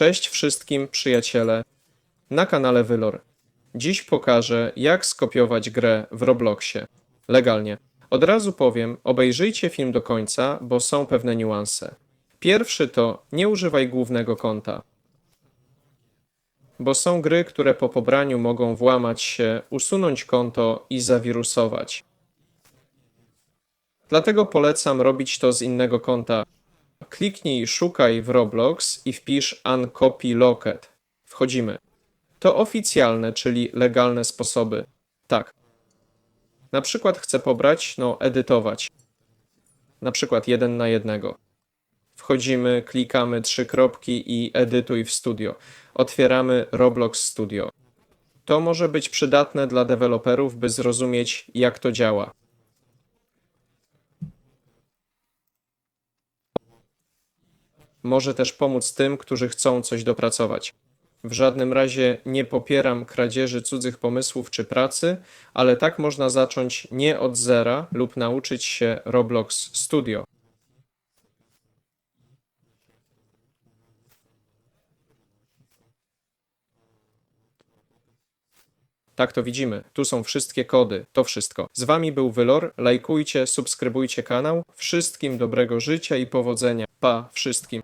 Cześć wszystkim przyjaciele na kanale Wylor. Dziś pokażę, jak skopiować grę w Robloxie legalnie. Od razu powiem, obejrzyjcie film do końca, bo są pewne niuanse. Pierwszy to nie używaj głównego konta, bo są gry, które po pobraniu mogą włamać się, usunąć konto i zawirusować. Dlatego polecam robić to z innego konta. Kliknij Szukaj w Roblox i wpisz Uncopy Locket. Wchodzimy. To oficjalne, czyli legalne sposoby. Tak. Na przykład chcę pobrać, no edytować. Na przykład jeden na jednego. Wchodzimy, klikamy trzy kropki i edytuj w studio. Otwieramy Roblox Studio. To może być przydatne dla deweloperów, by zrozumieć, jak to działa. Może też pomóc tym, którzy chcą coś dopracować. W żadnym razie nie popieram kradzieży cudzych pomysłów czy pracy, ale tak można zacząć nie od zera lub nauczyć się Roblox Studio. Tak to widzimy. Tu są wszystkie kody. To wszystko. Z wami był Wylor. Lajkujcie, subskrybujcie kanał. Wszystkim dobrego życia i powodzenia. Pa wszystkim.